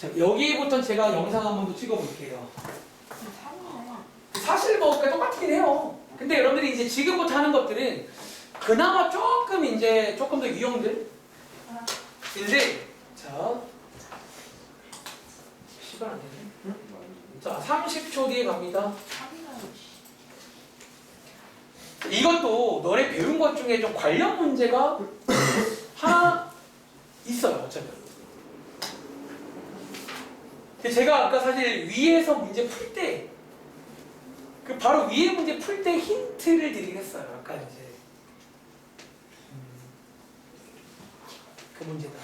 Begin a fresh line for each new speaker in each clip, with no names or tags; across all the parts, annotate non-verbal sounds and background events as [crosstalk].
자, 여기부터 제가 영상 한 번 더 찍어볼게요. 사실 뭐 그냥 똑같긴 해요. 근데 여러분들이 이제 지금부터 하는 것들은 그나마 조금 이제 조금 더 유형들. 인데 자 시간 안 되네. 자 30초 뒤에 갑니다. 이것도 너네 배운 것 중에 좀 관련 문제가 하나 있어요. 어쩌면. 제가 아까 사실 위에서 문제 풀 때, 그 바로 위에 문제 풀 때 힌트를 드리긴 했어요. 아까 이제. 음, 그 문제다.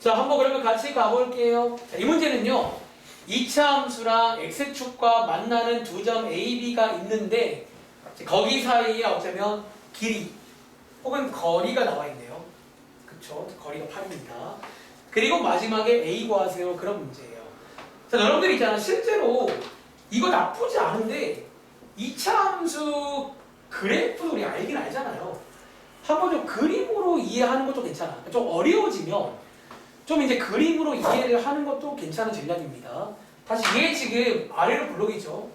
자, 한번 그러면 같이 가볼게요. 자, 이 문제는요. 이차 함수랑 x축과 만나는 두 점 a, b가 있는데 거기 사이에 어쩌면 길이 혹은 거리가 나와 있네요. 그쵸? 거리가 8입니다. 그리고 마지막에 a 구하세요. 그런 문제예요. 자, 여러분들 있잖아. 실제로 이거 나쁘지 않은데 이차 함수 그래프도 우리 알긴 알잖아요. 한번 좀 그림으로 이해하는 것도 괜찮아. 좀 어려워지면 좀 이제 그림으로 이해를 하는 것도 괜찮은 전략입니다. 다시 얘 지금 아래로 블록이죠.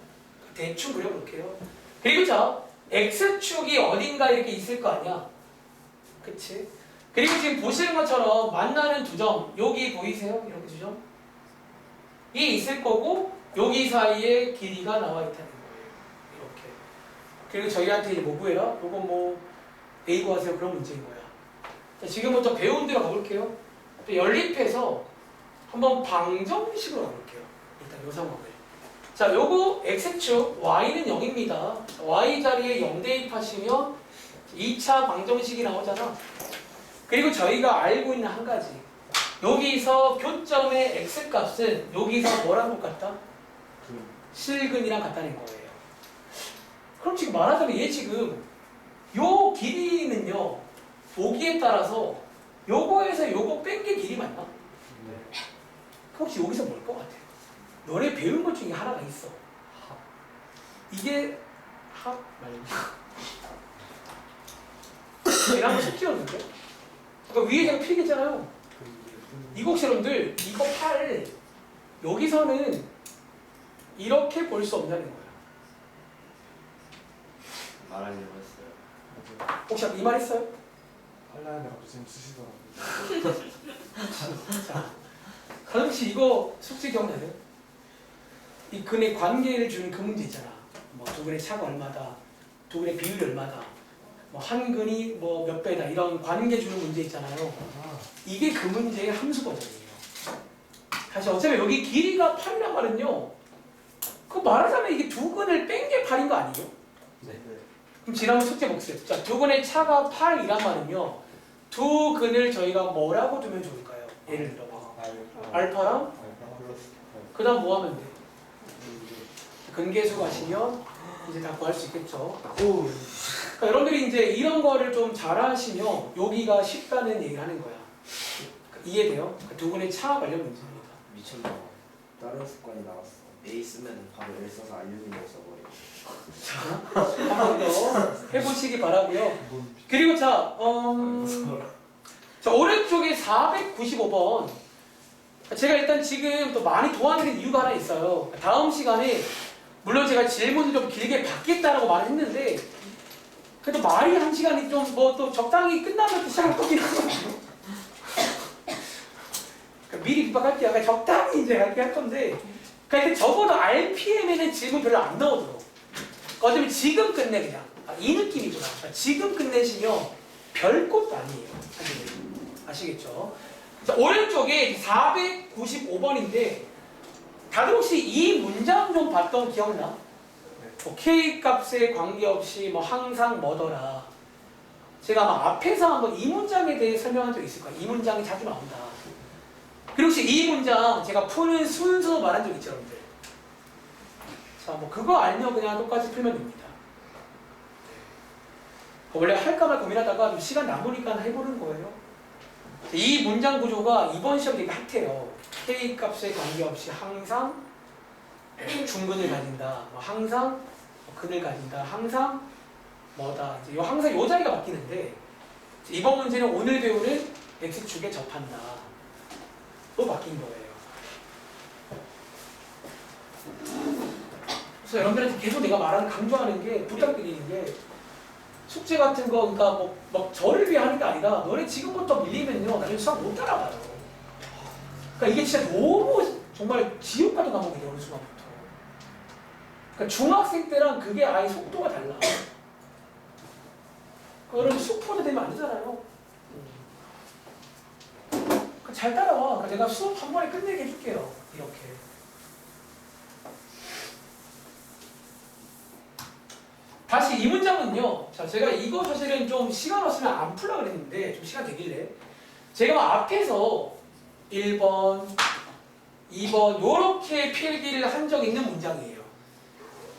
대충 그려볼게요. 그리고 자, x축이 어딘가 이렇게 있을 거 아니야. 그치? 그리고 지금 보시는 것처럼 만나는 두 점, 여기 보이세요? 이렇게 두 점? 이 있을 거고, 여기 사이에 길이가 나와 있다는 거예요. 이렇게. 그리고 저희한테 이제 뭐 구해라? 요거 뭐, A 구하세요. 그런 문제인 거야. 자, 지금부터 배운 대로 가볼게요. 또 연립해서 한번 방정식으로 가볼게요. 일단 요 상황을. 자, 요거 x축 y는 0입니다. y 자리에 0 대입하시면 2차 방정식이 나오잖아. 그리고 저희가 알고 있는 한 가지. 여기서 교점의 x 값은 여기서 뭐랑 똑같다? 실근이랑 같다는 거예요. 그럼 지금 말하자면 얘 지금 요 길이는요. 보기에 따라서 요거에서 요거 뺀 게 길이 맞나? 그럼 혹시 여기서 뭘 것 같아? 너네 배운 것 중에 하나가 있어. 이게 합 말고. 얘랑 한번 속지었는데? 그러니까 위에 제가 필기했잖아요. 이거 혹시 여러분들 이거 팔 여기서는 이렇게 볼 수 없다는 거야.
말하려고 했어요.
혹시 이 말 했어요?
한라인에 갑자기 쓰시더라고요.
자, 가정 씨 이거 숙제 기억나세요? 이 근의 관계를 주는 그 문제 있잖아. 뭐 두 근의 차가 얼마다, 두 근의 비율이 얼마다, 뭐 한 근이 뭐 몇 배다 이런 관계 주는 문제 있잖아요. 이게 그 문제의 함수 버전이에요. 다시 어차피 여기 길이가 8이란 말은요. 그 말하자면 이게 두 근을 뺀 게 8인 거 아니에요?
네.
그럼 지난번 숙제 복습. 자, 두 근의 차가 8이란 말은요. 두 근을 저희가 뭐라고 두면 좋을까요? 예를 들어 봐. 알파랑 그 다음 뭐 하면 돼? 근계수 가시면 이제 다 구할 수 있겠죠. 그러니까 여러분들이 이제 이런 거를 좀 잘하시면 여기가 쉽다는 얘기를 하는 거야. 이해돼요? 그두 분의 차 관련 문제입니다.
미쳤나 봐. 다른 습관이 나왔어. A 쓰면 바로 L 써서 알루미늄 써버려.
한번 더 해보시기 바라고요. 그리고 자, 음, 자 오른쪽에 495번. 제가 일단 지금 또 많이 도와드린 이유가 하나 있어요. 다음 시간에 물론 제가 질문을 좀 길게 받겠다라고 말했는데 그래도 말이 한 시간이 좀 뭐 또 적당히 끝나면 또 시작할 거긴 하거든요. 그러니까 미리 빗박할게요. 그러니까 적당히 이제 할게 할 건데 그러니까 적어도 RPM에는 질문 별로 안 나오도록 어차피 지금 끝내 그냥 아, 이 느낌이구나 아, 지금 끝내시면 별 것도 아니에요 사실은. 아시겠죠? 자, 오른쪽에 495번인데 다들 혹시 이 문장 좀 봤던 기억나? 뭐 K 값에 관계없이 뭐 항상 뭐더라 제가 아마 앞에서 한번 이 문장에 대해 설명한 적 있을 거예요 이 문장이 자주 나온다 그리고 혹시 이 문장 제가 푸는 순서 말한 적 있죠 여러분들 자, 뭐 그거 알면 그냥 똑같이 풀면 됩니다. 원래 할까 말 고민하다가 좀 시간 남으니까 해보는 거예요. 이 문장 구조가 이번 시험 되게 핫해요. K 값에 관계없이 항상 중근을 가진다. 뭐 항상 근을 가진다. 항상 뭐다. 이제 요 항상 요 자리가 바뀌는데 이번 문제는 오늘 배우는 x축에 접한다. 또 바뀐 거예요. 그래서 여러분들한테 계속 내가 말하는 강조하는 게 부탁드리는 게 숙제 같은 거 그러니까 뭐, 막 저를 위해 하는 게 아니라 너네 지금부터 밀리면요 나중에 수학 못 따라가요. 그러니까 이게 진짜 너무 정말 지옥 같은 과목이에요 어느 순간부터. 그러니까 중학생 때랑 그게 아예 속도가 달라. 그러면 수포도 되면 안 되잖아요. 그러니까 잘 따라와. 그러니까 내가 수업 한 번에 끝내게 해줄게요. 이렇게. 다시 이 문장은요. 자, 제가 이거 사실은 좀 시간 없으면 안 풀라 그랬는데 좀 시간 되길래 제가 앞에서 1번, 2번 요렇게 필기를 한 적 있는 문장이에요.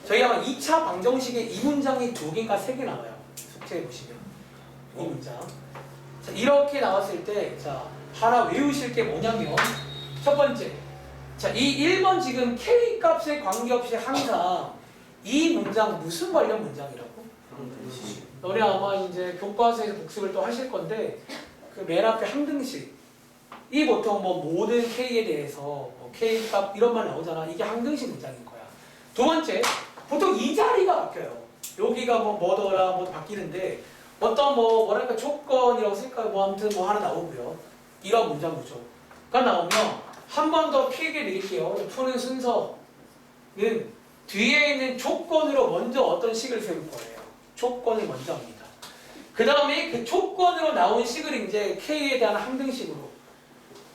저희 아마 2차 방정식에 이 문장이 두 개인가 세 개 나와요. 숙제해 보시면 이 문장. 자, 이렇게 나왔을 때, 자, 하나 외우실 게 뭐냐면, 첫 번째. 자, 이 1번 지금 K 값에 관계없이 항상 이 문장 무슨 관련 문장이라고? 너네 아마 이제 교과서에서 복습을 또 하실 건데, 그 맨 앞에 항등식. 이 보통 뭐 모든 K에 대해서 뭐 K 값 이런 말 나오잖아. 이게 항등식 문장인 거야. 두 번째, 보통 이 자리가 바뀌어요. 여기가 뭐 뭐더라 뭐 바뀌는데 어떤 뭐 뭐랄까 조건이라고 쓸까 뭐 아무튼 뭐 하나 나오고요. 이런 문장 구조가 나오면 한 번더 필기 드릴게요. 푸는 순서는 뒤에 있는 조건으로 먼저 어떤 식을 세울 거예요. 조건을 먼저 합니다. 그 다음에 그 조건으로 나온 식을 이제 K에 대한 항등식으로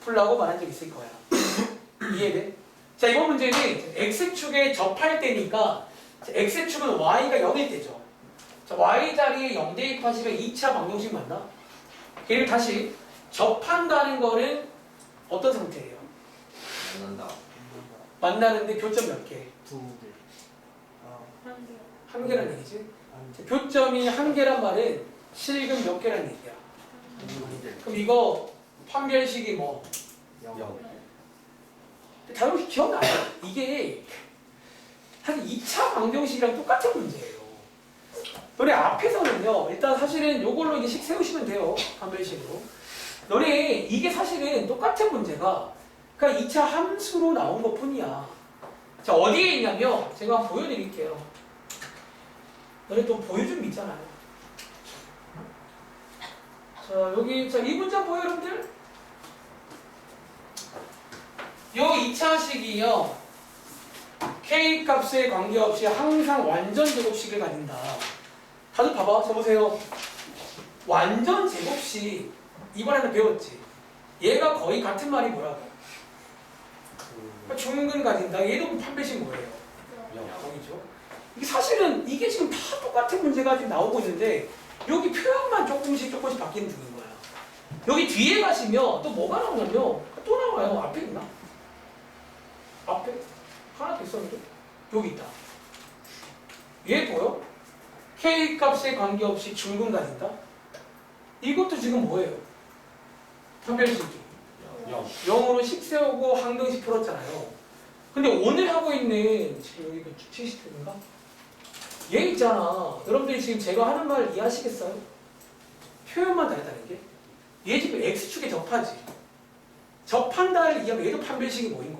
풀라고 말한 적 있을 거야. [laughs] 이해돼? 자 이번 문제는 X축에 접할 때니까 X축은 Y가 0일 때죠. 자, Y 자리에 0 대입하시면 2차 방정식 맞나? 그리고 다시 접한다는 거는 어떤 상태예요?
만난다.
만나는데 교점 몇 개?
두 개. 아,
한 개란 얘기지?
아니,
자, 교점이 한 개란 말은 실금 몇 개란 얘기야? 그럼 이거 판별식이 뭐?
영.
다른 혹시 기억나요? 이게 한 2차 방정식이랑 똑같은 문제예요. 너네 앞에서는요, 일단 사실은 요걸로 이제 식 세우시면 돼요. 판별식으로. 너네 이게 사실은 똑같은 문제가 그냥 2차 함수로 나온 것 뿐이야. 자, 어디에 있냐면 제가 보여드릴게요. 너네 또 보여준 있잖아요. 자, 여기, 자, 이 문장 보여요, 여러분들? 요 2차식이요. K 값에 관계없이 항상 완전 제곱식을 가진다. 다들 봐봐. 저 보세요. 완전 제곱식. 이번에는 배웠지. 얘가 거의 같은 말이 뭐라고? 그러니까 중근 가진다. 얘도 판별식 뭐예요? 영이죠. 이게 사실은 이게 지금 다 똑같은 문제가 지금 나오고 있는데 여기 표현만 조금씩 조금씩 바뀌는 중인 거야. 여기 뒤에 가시면 또 뭐가 나오냐면 또 나와요. 앞에 있나? 앞에 하나 더 있었는데 여기 있다. 얘 보여? K 값에 관계없이 중근 가진다. 이것도 지금 뭐예요? 판별식이.
영.
0으로 식 세우고 항등식 풀었잖아요. 근데 오늘 하고 있는 지금 여기 그 시스템인가? 얘 있잖아. 여러분들이 지금 제가 하는 말 이해하시겠어요? 표현만 다르다는 게. 얘 지금 x축에 접하지. 접한다를 이해하면 얘도 판별식이 뭐인?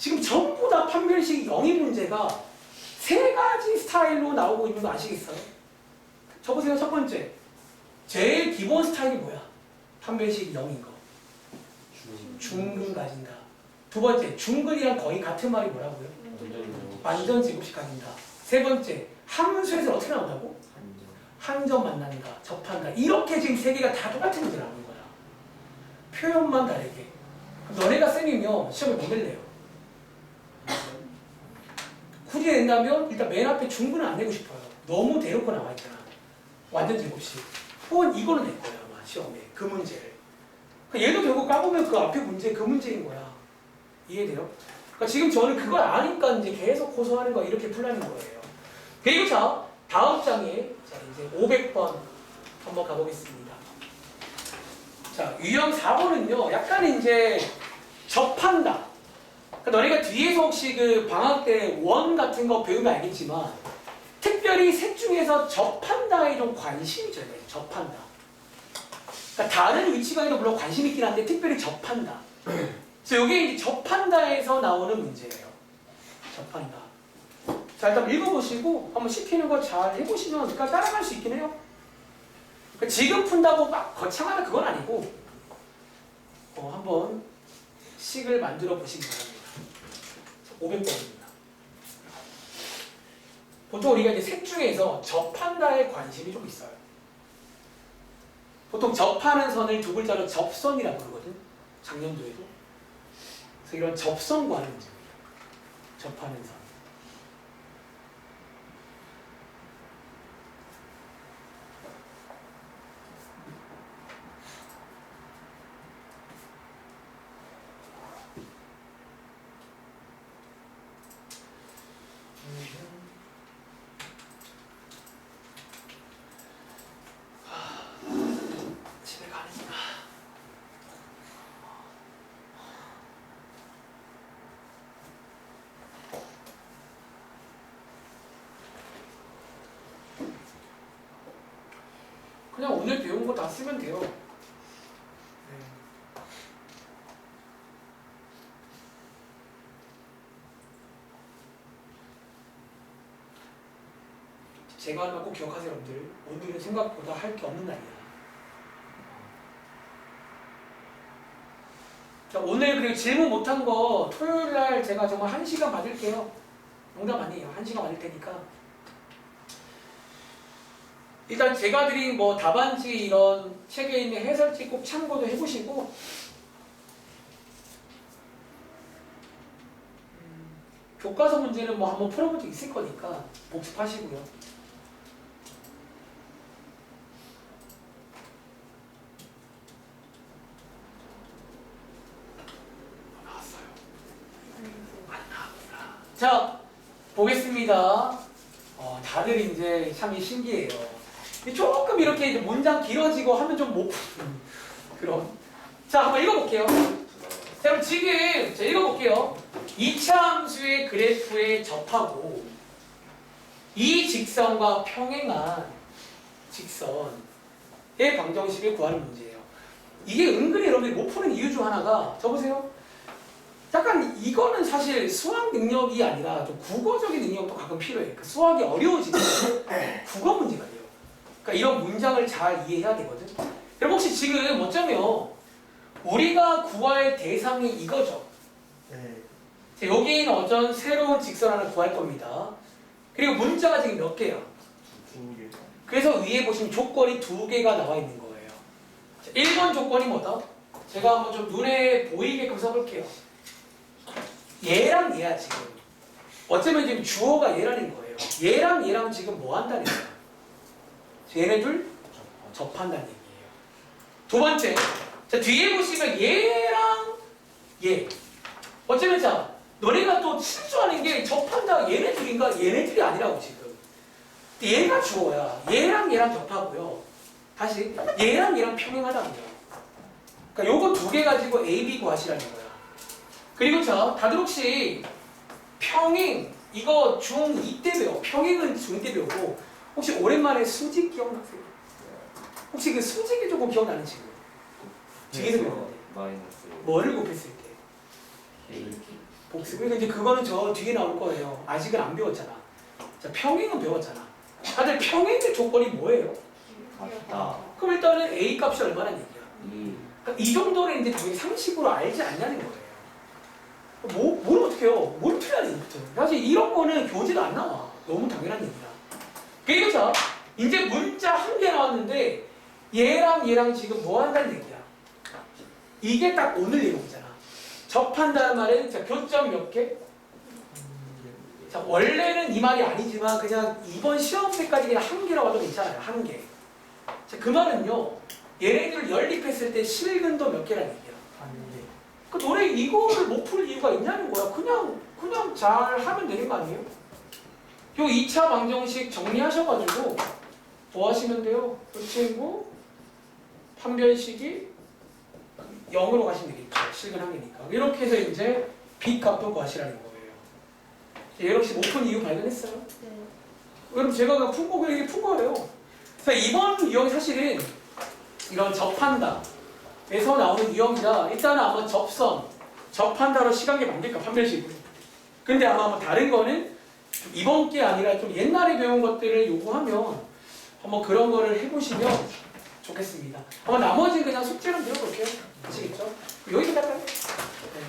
지금 전부 다 판별식이 0인 문제가 세 가지 스타일로 나오고 있는 거 아시겠어요? 저 보세요. 첫 번째. 제일 기본 스타일이 뭐야? 판별식이 0인 거. 중근 가진다. 두 번째, 중근이랑 거의 같은 말이 뭐라고요? 완전 제곱식 가진다. 세 번째, 함수에서 어떻게 나온다고?
한정.
항점 만난다, 접한다. 이렇게 지금 세 개가 다 똑같은 문제 나오는 거야. 표현만 다르게. 너네가 쌤이면 시험을 못 낼래요. 낸다면 일단 맨 앞에 중근은 안 내고 싶어요. 너무 대놓고 나와 있잖아. 완전 제곱식. 혹은 이거는 낼 거야 아마 시험에 그 문제를. 그러니까 얘도 결국 까보면 그 앞에 문제 그 문제인 거야. 이해돼요? 그러니까 지금 저는 그걸 아니까 이제 계속 고소하는 거 이렇게 풀라는 거예요. 그리고 자 다음 장에 자 이제 500번 한번 가보겠습니다. 자 유형 4번은요 약간 이제 접한다. 그러니까 너네가 뒤에서 혹시 그 방학 때 원 같은 거 배우면 알겠지만 특별히 셋 중에서 접한다에 좀 관심이 져야 돼요. 접한다. 그러니까 다른 위치관에도 물론 관심 있긴 한데 특별히 접한다. [clears throat] 그래서 이게 이제 접한다에서 나오는 문제예요. 접한다. 자 일단 읽어보시고 한번 시키는 거 잘 해보시면 그러니까 따라갈 수 있긴 해요. 그러니까 지금 푼다고 막 거창하다 그건 아니고 어, 한번 식을 만들어 보시기 바랍니다. 500번입니다. 보통 우리가 이제 셋 중에서 접한다에 관심이 좀 있어요. 보통 접하는 선을 두 글자로 접선이라고 부르거든. 작년도에도. 그래서 이런 접선 구하는 문제입니다. 접하는 선. 집에 가는구나. 그냥 오늘 배운 거 다 쓰면 돼요. 네. 제가 하는 꼭 기억하세요, 여러분들. 오늘은 생각보다 할 게 없는 날이야. 자, 오늘 그리고 질문 못한 거 토요일 날 제가 정말 한 시간 받을게요. 농담 아니에요. 한 시간 받을 테니까. 일단 제가 드린 뭐 답안지 이런 책에 있는 해설지 꼭 참고도 해보시고 음, 교과서 문제는 뭐 한번 풀어본 적 있을 거니까 복습하시고요. 자, 보겠습니다. 어, 다들 이제 참 신기해요. 조금 이렇게 이제 문장 길어지고 하면 좀 못 푸는 그런. 자, 한번 읽어볼게요. 자, 그럼 지금 자, 읽어볼게요. 이차함수의 그래프에 접하고 이 직선과 평행한 직선의 방정식을 구하는 문제예요. 이게 은근히 여러분들이 못 푸는 이유 중 하나가 저 보세요. 약간 이거는 사실 수학 능력이 아니라 좀 국어적인 능력도 가끔 필요해. 그 수학이 어려워지면 [laughs] 국어 문제가 돼요. 그러니까 이런 문장을 잘 이해해야 되거든. 여러분 혹시 지금 어쩌면 우리가 구할 대상이 이거죠.
네.
자, 여기는 어떤 새로운 직선 하나 구할 겁니다. 그리고 문자가 지금 몇 개야?
두 개.
그래서 위에 보시면 조건이 두 개가 나와 있는 거예요. 자, 1번 조건이 뭐다? 제가 한번 좀 눈에 보이게끔 써볼게요. 얘랑 얘야 지금. 어쩌면 지금 주어가 얘라는 거예요. 얘랑 얘랑 지금 뭐 한다는 거야? 얘네들 접한다는 얘기예요. 두 번째, 자 뒤에 보시면 얘랑 얘. 어쩌면 자 너네가 또 실수하는 게 접한다 얘네들인가 얘네들이 아니라고 지금. 얘가 주어야. 얘랑 얘랑 접하고요. 다시 얘랑 얘랑 평행하다고요. 그러니까 요거 두 개 가지고 A, B 구하시라는 거야. 그리고 자 다들 혹시 평행 이거 중2 때 배워. 평행은 중2 때 배우고 혹시 오랜만에 수직 기억나세요? 혹시 그 수직이 조금 기억나는 친구? 뒤에서 배웠는데
마이너스
뭐를 곱했을 때?
A
복습. 그러니까 이제 그거는 저 뒤에 나올 거예요. 아직은 안 배웠잖아. 자 평행은 배웠잖아. 다들 평행의 조건이 뭐예요?
같다
그럼 일단은 A 값이 얼마나 얘기야?
이
그러니까 이 정도는 이제 거의 상식으로 알지 않냐는 거예요. 뭐, 뭘 어떻게 해요? 뭘 틀려야 돼, 사실 이런 거는 교재도 안 나와. 너무 당연한 얘기야. 그리고 자, 이제 문자 한 개 나왔는데 얘랑 얘랑 지금 뭐 한다는 얘기야? 이게 딱 오늘 내용이잖아. 접한다는 말은 자, 교점 몇 개? 자, 원래는 이 말이 아니지만 그냥 이번 시험 때까지 그냥 한 개라고 해도 괜찮아요. 한 개. 자, 그 말은요. 얘네들을 연립했을 때 실근도 몇 개라는 얘기야. 그 너네 이거를 못 풀 이유가 있냐는 거야. 그냥 그냥 잘 하면 되는 거 아니에요? 요 2차 방정식 정리하셔가지고 뭐 하시면 돼요? 이 친구 판별식이 0으로 가시면 되겠죠. 실근 한 개니까. 이렇게 해서 이제 b 값도 구하시라는 거예요. 예로 혹시 못푼 이유 발견했어요?
네.
여러분 제가 푼 거고 이게 푼 거예요. 그래서 이번 유형이 사실은 이런 접한다 에서 나오는 유형이라 일단은 아마 접선, 접한다로 시간계 만들까 판별식으로. 근데 아마 뭐 다른 거는 좀 이번 게 아니라 좀 옛날에 배운 것들을 요구하면 한번 그런 거를 해보시면 좋겠습니다. 한번 나머지는 그냥 숙제로 배워볼게요. 아시겠죠? 여기까지 할까요? 네.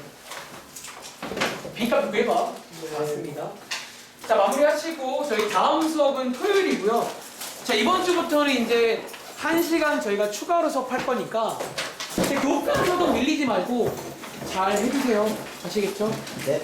B값 구해봐. 맞습니다. 자 마무리하시고 저희 다음 수업은 토요일이고요. 자 이번 주부터는 이제 한 시간 저희가 추가로 수업할 거니까 교과서도 밀리지 말고 잘 해주세요. 아시겠죠?
네.